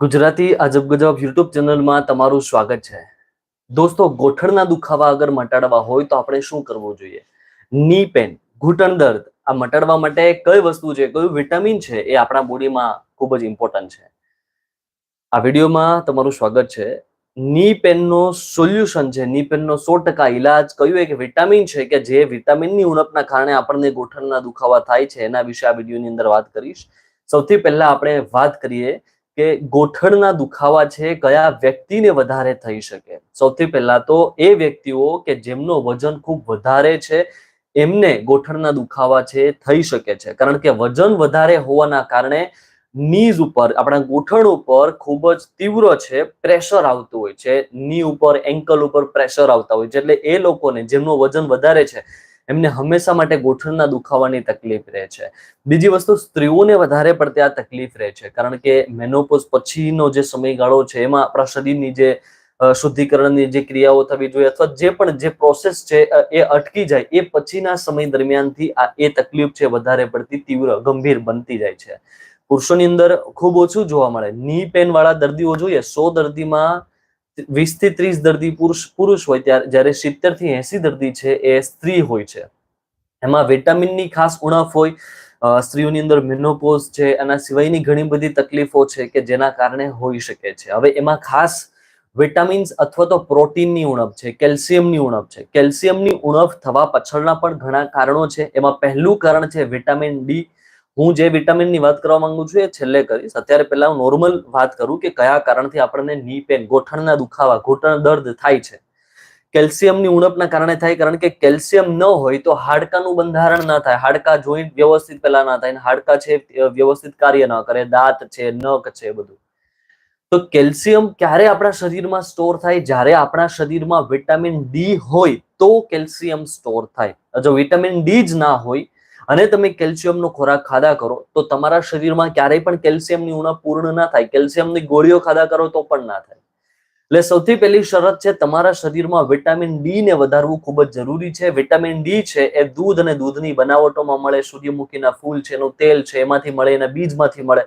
ગુજરાતી અજબ ગજબ યુટ્યુબ ચેનલમાં તમારું સ્વાગત છે. દોસ્તો, ગોઠણના દુખાવા અગર મટાડવા હોય તો આપણે શું કરવું જોઈએ? ની પેન, ઘૂંટણ દર્દ, આ મટાડવા માટે કઈ વસ્તુ છે, કયું વિટામિન છે એ આપણા બોડીમાં ખૂબ જ ઇમ્પોર્ટન્ટ છે. આ વિડીયોમાં તમારું સ્વાગત છે. ની પેનનો સોલ્યુશન છે, ની પેનનો સો ટકા ઈલાજ કયું એક વિટામિન છે કે જે વિટામિનની ઉણપના કારણે આપણને ગોઠણના દુખાવા થાય છે એના વિશે આ વિડીયોની અંદર વાત કરીશ. સૌથી પહેલા આપણે વાત કરીએ કે ગોઠણના દુખાવા છે, કયા વ્યક્તિને વધારે થઈ શકે? સૌથી પહેલા તો એ વ્યક્તિઓ કે જેમનો વજન ખૂબ વધારે છે, એમને ગોઠણના દુખાવા છે, થઈ શકે છે. કારણ કે વજન વધારે હોવાના કારણે નીઝ ઉપર, આપણા ગોઠણ ઉપર ખૂબ જ તીવ્ર છે, પ્રેશર આવતું હોય છે. ની ઉપર, એન્કલ ઉપર પ્રેશર આવતા હોય છે. એટલે એ લોકોને, જેમનું વજન વધારે છે એમને હંમેશા માટે ગોઠણના દુખાવાની તકલીફ રહે છે. બીજી વસ્તુ, સ્ત્રીઓને વધારે પડતી આ તકલીફ રહે છે, કારણ કે મેનોપોઝ પછીનો જે સમયગાળો છે, એમાં આપણા શરીરની જે શુદ્ધિકરણની જે ક્રિયાઓ થવી જોઈએ અથવા જે પણ જે પ્રોસેસ છે એ અટકી જાય, એ પછીના સમય દરમિયાનથી આ, એ તકલીફ છે વધારે પડતી, તીવ્ર, ગંભીર બનતી જાય છે. પુરુષોની અંદર ખૂબ ઓછું જોવા મળે. ની પેન વાળા દર્દીઓ જોઈએ, સો દર્દીમાં વીસથી ત્રીસ દર્દી પુરુષ પુરુષ હોય ત્યારે જ્યારે સિત્તેરથી એસી દર્દી છે, એ સ્ત્રી હોય છે. એમાં વિટામિનની ખાસ ઉણપ હોય સ્ત્રીઓની અંદર મેનોપોઝ છે, એના સિવાયની ઘણી બધી તકલીફો છે કે જેના કારણે હોઈ શકે છે. હવે એમાં ખાસ વિટામિન્સ અથવા તો પ્રોટીનની ઉણપ છે, કેલ્શિયમની ઉણપ છે. કેલ્શિયમની ઉણપ થવા પાછળના પણ ઘણા કારણો છે. એમાં પહેલું કારણ છે વિટામિન ડી હું જે વિટામિનની વાત કરવા માંગુ છું એ છેલ્લે કરીશ. અત્યારે પહેલા હું નોર્મલ વાત કરું કે કયા કારણથી આપણને ની પેન ગોઠણના દુખાવા, ઘૂંટણ દર્દ થાય છે. કેલ્શિયમની ઉણપના કારણે થાય કારણ કે કેલ્શિયમ ન હોય તો હાડકાનું બંધારણ ના થાય. હાડકા જોઈન્ટ વ્યવસ્થિત પેલા ના થાય હાડકા છે વ્યવસ્થિત કાર્ય ન કરે. દાંત છે, નખ છે બધું. તો કેલ્શિયમ ક્યારે આપણા શરીરમાં સ્ટોર થાય? જ્યારે આપણા શરીરમાં વિટામિન ડી હોય તો કેલ્શિયમ સ્ટોર થાય. જો વિટામિન ડી જ ના હોય અને તમે કેલ્શિયમનો ખોરાક ખાધા કરો, તો તમારા શરીરમાં ક્યારેય પણ કેલ્શિયમની ઉણપ પૂર્ણ ના થાય. કેલ્શિયમની ગોળીઓ ખાધા કરો તો પણ ના થાય. એટલે સૌથી પહેલી શરત છે, તમારા શરીરમાં વિટામિન ડી ને વધારવું ખૂબ જ જરૂરી છે. વિટામિન ડી છે, એ દૂધ અને દૂધની બનાવટોમાં મળે, સૂર્યમુખીના ફૂલ છે, એનું તેલ છે, એમાંથી મળે, એના બીજમાંથી મળે,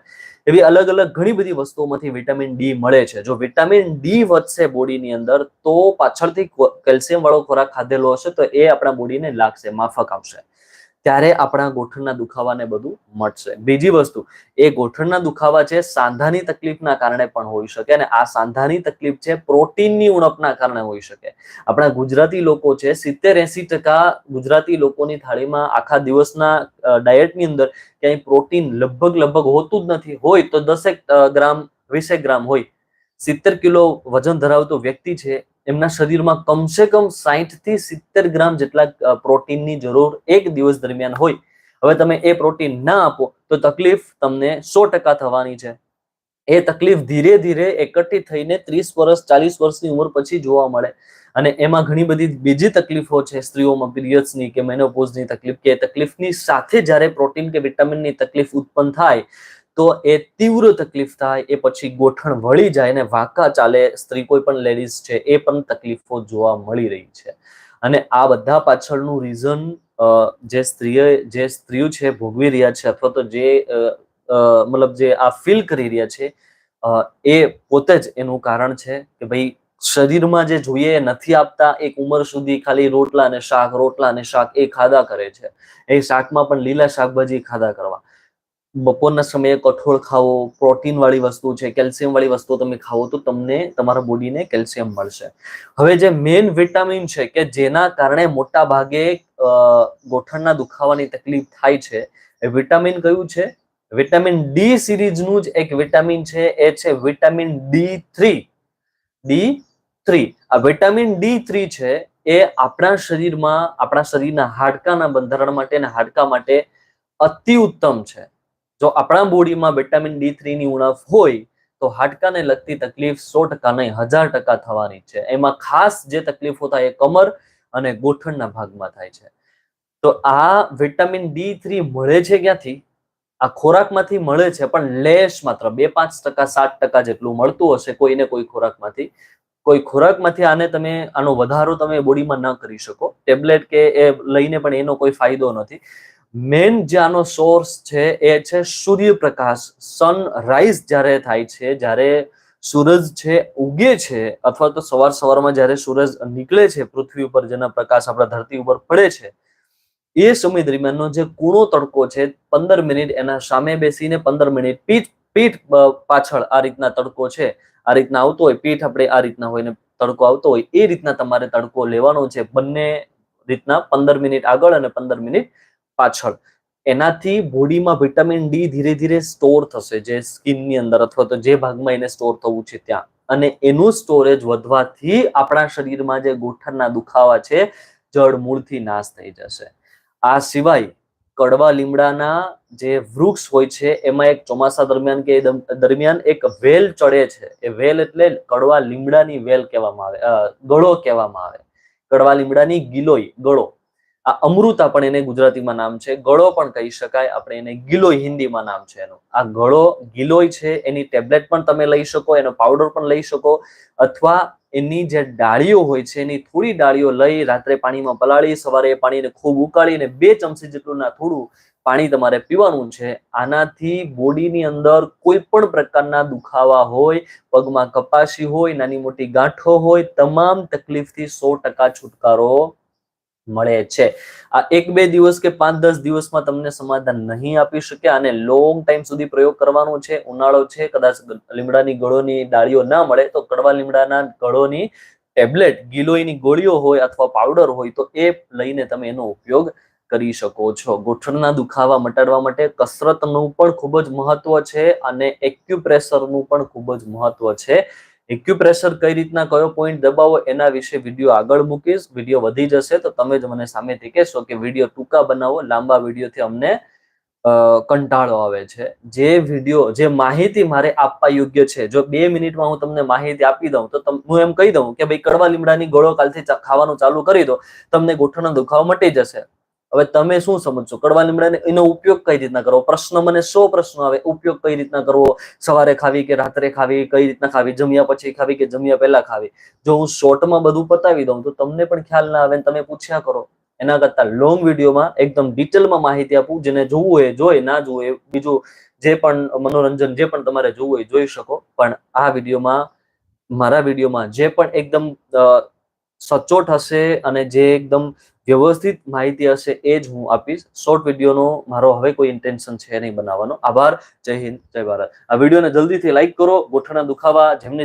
એવી અલગ અલગ ઘણી બધી વસ્તુઓમાંથી વિટામિન ડી મળે છે. જો વિટામિન ડી વધશે બોડીની અંદર, તો પાછળથી કેલ્શિયમ વાળો ખોરાક ખાધેલો હશે, તો એ આપણા બોડીને લાગશે, માફક આવશે. ત્યારે આપણા ગોઠણના દુખાવાને બધું મટશે બીજી વસ્તુ, એ ગોઠણના દુખાવા છે સાંધાની તકલીફના કારણે પણ હોઈ શકે અને આ સાંધાની તકલીફ છે પ્રોટીનની ઉણપના કારણે હોઈ શકે. આપણા ગુજરાતી લોકો છે સિત્તેર એસી ટકા ગુજરાતી લોકોની થાળીમાં આખા દિવસના ડાયટની અંદર ક્યાંય પ્રોટીન લગભગ લગભગ હોતું જ નથી. હોય તો દસેક ગ્રામ, વીસેક ગ્રામ હોય. સિત્તેર કિલો વજન ધરાવતો વ્યક્તિ છે એમના શરીરમાં કમસે કમ સાહીઠથી સિત્તેર ગ્રામ જેટલા પ્રોટીનની જરૂર એક દિવસ દરમિયાન હોય. હવે તમે એ પ્રોટીન ના આપો, તો તકલીફ તમને સો ટકા થવાની છે. એ તકલીફ ધીરે ધીરે એકઠી થઈને ત્રીસ વર્ષ, ચાલીસ વર્ષની ઉંમર પછી જોવા મળે. અને એમાં ઘણી બધી બીજી તકલીફો છે, સ્ત્રીઓમાં પીરિયડ્સની કે મેનોપોઝની તકલીફ, કે તકલીફની સાથે જ્યારે પ્રોટીન કે વિટામિનની તકલીફ ઉત્પન્ન થાય તો એ તીવ્ર તકલીફ થાય, એ પછી ગોઠણ વળી જાય ને વાંકા ચાલે, સ્ત્રી કોઈ પણ લેડીઝ છે, એ પણ તકલીફો જોવા મળી રહી છે. અને આ બધા પાછળનું રીઝન જે સ્ત્રીઓ જે સ્ત્રીઓ છે, ભોગવી રહ્યા છે અથવા તો જે મતલબ જે આ ફીલ કરી રહ્યા છે એ પોતે જ એનું કારણ છે કે ભાઈ શરીરમાં જે જોઈએ નથી આપતા, એક ઉંમર સુધી ખાલી રોટલા અને શાક, રોટલા અને શાક એ ખાધા કરે છે. એ શાકમાં પણ લીલા શાકભાજી ખાધા કરવા. બપોરના સમયે કઠોળ ખાવો પ્રોટીન વાળી વસ્તુ છે કેલ્શિયમ વાળી વસ્તુ તમે ખાવો તો તમને તમારા બોડીને કેલ્શિયમ મળશે. હવે જે મેઇન વિટામિન છે કે જેના કારણે મોટા ભાગે ગોઠણના દુખાવાની તકલીફ થાય છે, એ વિટામિન કયું છે? વિટામિન ડી સિરીઝનું જ એક વિટામિન છે, એ છે vitamin D three D three આ વિટામિન ડી થ્રી છે, એ આપણા શરીરમાં, આપણા શરીરના હાડકાના બંધારણ માટે અને હાડકા માટે અતિ ઉત્તમ છે. જો આપણા બોડીમાં વિટામિન ડી થ્રી ની ઉણપ હોય, તો હાડકાને લગતી તકલીફ સો ટકા નહીં, હજાર ટકા થવાની છે. એમાં ખાસ જે તકલીફો થાય એ કમર અને ગોઠણના ભાગમાં થાય છે. તો આ વિટામિન ડી થ્રી મળે છે ક્યાંથી? આ ખોરાકમાંથી મળે છે, પણ લેશ માત્ર બે પાંચ ટકા, સાત ટકા જેટલું મળતું હશે કોઈને કોઈ ખોરાકમાંથી. કોઈ ખોરાકમાંથી આને તમે, આનો વધારો તમે બોડીમાં ન કરી શકો. ટેબ્લેટ કે એ લઈને પણ એનો કોઈ ફાયદો નથી. મેન જે આનો સોર્સ છે એ છે સૂર્યપ્રકાશ સનરાઈઝ જ્યારે થાય છે, જ્યારે સૂરજ છે ઉગે છે અથવા તો સવાર સવારમાં જ્યારે સૂરજ નીકળે છે, પૃથ્વી ઉપર જેના પ્રકાશ આપણા ધરતી ઉપર પડે છે, એ સમય દરમિયાનનો જે કૂણો તડકો છે, પંદર મિનિટ એના સામે બેસીને પંદર મિનિટ પીઠ પીઠ પાછળ આ રીતના તડકો છે, આ રીતના આવતો હોય, પીઠ આપણે આ રીતના હોય ને તડકો આવતો હોય, એ રીતના તમારે તડકો લેવાનો છે, બંને રીતના પંદર મિનિટ આગળ અને પંદર મિનિટ પાછળ. એનાથી બોડીમાં વિટામિન ડી ધીરે ધીરે સ્ટોર થશે, જે સ્કિનની અંદર અથવા તો જે ભાગમાં એને સ્ટોર થવું છે ત્યાં. અને એનું સ્ટોરેજ વધવાથી આપણા શરીરમાં જે ગોઠણના દુખાવા છે જડ મૂળથી નાશ થઈ જશે. આ સિવાય કડવા લીમડાના જે વૃક્ષ હોય છે, એમાં એક ચોમાસા દરમિયાન કે દરમિયાન એક વેલ ચડે છે. એ વેલ એટલે કડવા લીમડાની વેલ કહેવામાં આવે ગળો કહેવામાં આવે. કડવા લીમડાની ગિલોય, ગળો. આ અમૃતા પણ એને ગુજરાતીમાં નામ છે. ગળો પણ કહી શકાય. આપણે એને ગિલોય હિન્દીમાં નામ છે એનું. આ ગળો, ગિલોય છે, એની ટેબ્લેટ પણ તમે લઈ શકો, એનો પાવડર પણ લઈ શકો અથવા એની જે ડાળીઓ હોય છે, એની થોડી ડાળીઓ લઈ રાત્રે પાણીમાં પલાળી, સવારે એ પાણીને ખૂબ ઉકાળીને બે ચમચી જેટલું ના થોડું પાણી તમારે પીવાનું છે. આનાથી બોડીની અંદર કોઈ પણ પ્રકારના દુખાવા હોય, પગમાં કપાસી હોય, નાની મોટી ગાંઠો હોય, તમામ તકલીફથી સો ટકા છુટકારો મળે છે. આ એક બે દિવસ કે પાંચ દસ દિવસમાં તમને સમાધાન નહીં આપી શકે અને લોંગ ટાઈમ સુધી પ્રયોગ કરવાનો છે, ઉનાળો છે, કદાચ લીમડાની ગળોની ડાળીઓ ના મળે તો કડવા લીમડાના ગળોની ટેબ્લેટ ગિલોઈની ગોળીઓ હોય અથવા પાવડર હોય તો એ લઈને તમે એનો ઉપયોગ કરી શકો છો. ગોઠણના દુખાવા મટાડવા માટે કસરતનું પણ ખૂબ જ મહત્વ છે અને એક્યુપ્રેશરનું પણ ખૂબ જ મહત્વ છે. એક્યુપ્રેશર કઈ રીતના, કયો પોઈન્ટ દબાવો, એના વિશે વીડિયો આગળ મૂકીશ. વીડિયો વધી જશે તો તમે જ મને સામેથી કહેશો કે વીડિયો ટૂંકા બનાવો. લાંબા વિડીયોથી અમને કંટાળો આવે છે. જે વીડિયો જે માહિતી મારે આપવા યોગ્ય છે. જો બે મિનિટમાં હું તમને માહિતી આપી દઉં, તો હું એમ કહી દઉં કે ભાઈ કડવા લીમડાની ગળો કાલથી ખાવાનું ચાલુ કરી દો. તમને ગોઠણનો દુખાવો મટી જશે. હવે તમે શું સમજશો? કડવા લીમડાને એનો ઉપયોગ કઈ રીતના કરવો? પ્રશ્ન મને સો પ્રશ્નો આવે. ઉપયોગ કઈ રીતના કરવો? સવારે ખાવી કે રાત્રે ખાવી? કઈ રીતના ખાવી? જમ્યા પછી ખાવી કે જમ્યા પહેલા ખાવી? જો હું શોર્ટમાં બધું પતાવી દઉં તો તમને પણ ખ્યાલ ના આવે તમે પૂછ્યા કરો. એના કરતા લોંગ વિડીયોમાં એકદમ ડિટેલમાં માહિતી આપું. જેને જોવું હોય જોઈએ જોઈ ના જોવું એ બીજું જે પણ મનોરંજન જે પણ તમારે જોવું હોય જોઈ શકો. પણ આ વિડીયોમાં, મારા વિડીયોમાં જે પણ એકદમ સચોટ હશે અને જે એકદમ વ્યવસ્થિત માહિતી હશે એ જ હું આપીશ. શોર્ટ વિડીયોનો મારો હવે કોઈ ઇન્ટેન્શન છે નહીં બનાવવાનો. આભાર. જય હિન્દ, જય ભારત. આ વિડીયોને જલ્દીથી લાઈક કરો. ગોઠણના દુખાવા જેમને